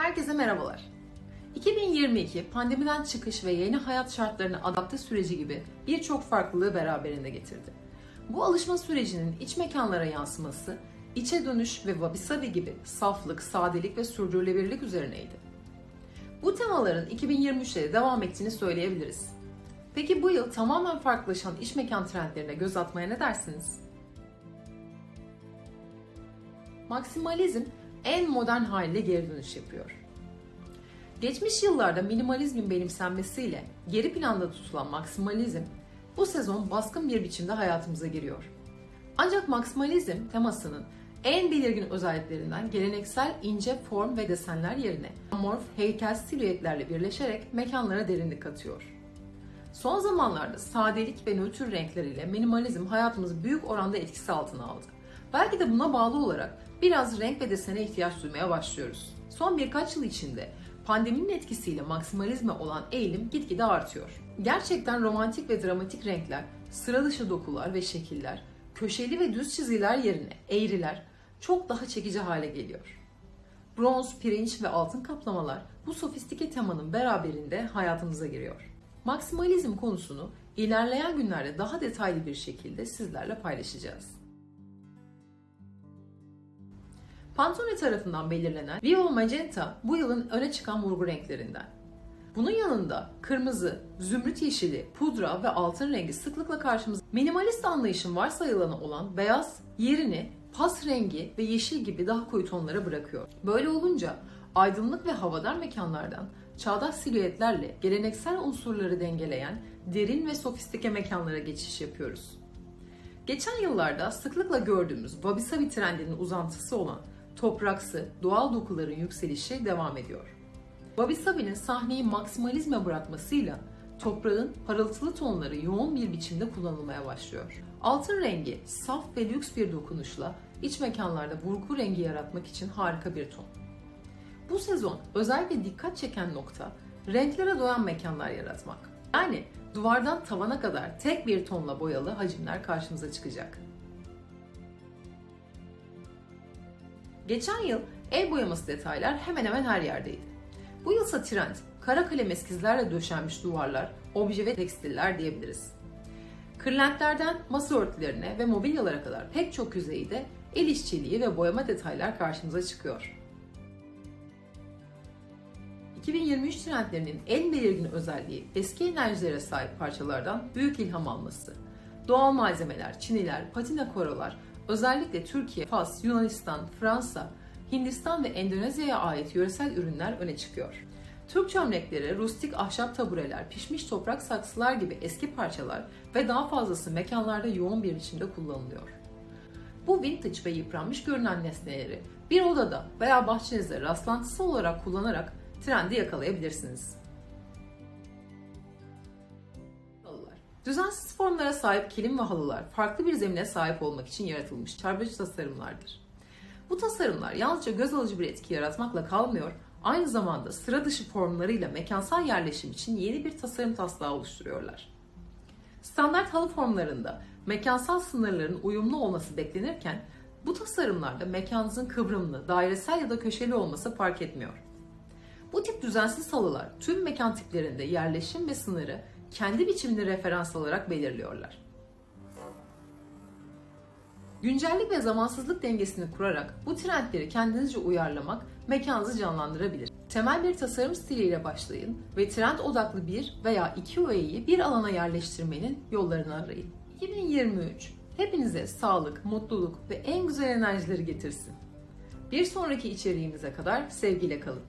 Herkese merhabalar. 2022 pandemiden çıkış ve yeni hayat şartlarına adapte süreci gibi birçok farklılığı beraberinde getirdi. Bu alışma sürecinin iç mekanlara yansıması, içe dönüş ve wabi sabi gibi saflık, sadelik ve sürdürülebilirlik üzerineydi. Bu temaların 2023'te de devam ettiğini söyleyebiliriz. Peki bu yıl tamamen farklılaşan iç mekan trendlerine göz atmaya ne dersiniz? Maksimalizm en modern haliyle geri dönüş yapıyor. Geçmiş yıllarda minimalizmin benimsenmesiyle geri planda tutulan maksimalizm bu sezon baskın bir biçimde hayatımıza giriyor. Ancak maksimalizm temasının en belirgin özelliklerinden geleneksel ince form ve desenler yerine amorf heykel silüetlerle birleşerek mekanlara derinlik katıyor. Son zamanlarda sadelik ve nötr renkleriyle minimalizm hayatımızı büyük oranda etkisi altına aldı. Belki de buna bağlı olarak biraz renk ve desene ihtiyaç duymaya başlıyoruz. Son birkaç yıl içinde pandeminin etkisiyle maksimalizme olan eğilim gitgide artıyor. Gerçekten romantik ve dramatik renkler, sıra dışı dokular ve şekiller, köşeli ve düz çizgiler yerine eğriler çok daha çekici hale geliyor. Bronz, pirinç ve altın kaplamalar bu sofistike temanın beraberinde hayatımıza giriyor. Maksimalizm konusunu ilerleyen günlerde daha detaylı bir şekilde sizlerle paylaşacağız. Pantone tarafından belirlenen Vivo Magenta bu yılın öne çıkan vurgu renklerinden. Bunun yanında kırmızı, zümrüt yeşili, pudra ve altın rengi sıklıkla karşımıza minimalist anlayışın varsayılanı olan beyaz yerini pas rengi ve yeşil gibi daha koyu tonlara bırakıyor. Böyle olunca aydınlık ve havadar mekanlardan çağdaş silüetlerle geleneksel unsurları dengeleyen derin ve sofistike mekanlara geçiş yapıyoruz. Geçen yıllarda sıklıkla gördüğümüz wabi sabi trendinin uzantısı olan topraksı, doğal dokuların yükselişi devam ediyor. Wabi Sabi'nin sahneyi maksimalizme bırakmasıyla toprağın parıltılı tonları yoğun bir biçimde kullanılmaya başlıyor. Altın rengi saf ve lüks bir dokunuşla iç mekanlarda vurgu rengi yaratmak için harika bir ton. Bu sezon özellikle dikkat çeken nokta renklere doyan mekanlar yaratmak. Yani duvardan tavana kadar tek bir tonla boyalı hacimler karşımıza çıkacak. Geçen yıl el boyaması detaylar hemen hemen her yerdeydi. Bu yılsa trend kara kalem eskizlerle döşenmiş duvarlar, obje ve tekstiller diyebiliriz. Kırlentlerden masa örtülerine ve mobilyalara kadar pek çok yüzeyde el işçiliği ve boyama detaylar karşımıza çıkıyor. 2023 trendlerinin en belirgin özelliği eski enerjilere sahip parçalardan büyük ilham alması. Doğal malzemeler, çiniler, patina korolar, özellikle Türkiye, Fas, Yunanistan, Fransa, Hindistan ve Endonezya'ya ait yöresel ürünler öne çıkıyor. Türk çömlekleri, rustik ahşap tabureler, pişmiş toprak saksılar gibi eski parçalar ve daha fazlası mekanlarda yoğun bir biçimde kullanılıyor. Bu vintage ve yıpranmış görünen nesneleri bir odada veya bahçenizde rastlantısı olarak kullanarak trendi yakalayabilirsiniz. Düzensiz formlara sahip kilim ve halılar farklı bir zemine sahip olmak için yaratılmış çarpıcı tasarımlardır. Bu tasarımlar yalnızca göz alıcı bir etki yaratmakla kalmıyor, aynı zamanda sıra dışı formlarıyla mekansal yerleşim için yeni bir tasarım taslağı oluşturuyorlar. Standart halı formlarında mekansal sınırların uyumlu olması beklenirken bu tasarımlarda mekanınızın kıvrımlı, dairesel ya da köşeli olması fark etmiyor. Bu tip düzensiz halılar tüm mekan tiplerinde yerleşim ve sınırı kendi biçimini referans alarak belirliyorlar. Güncellik ve zamansızlık dengesini kurarak bu trendleri kendinizce uyarlamak mekanınızı canlandırabilir. Temel bir tasarım stiliyle başlayın ve trend odaklı bir veya iki öğeyi bir alana yerleştirmenin yollarını arayın. 2023 hepinize sağlık, mutluluk ve en güzel enerjileri getirsin. Bir sonraki içeriğimize kadar sevgiyle kalın.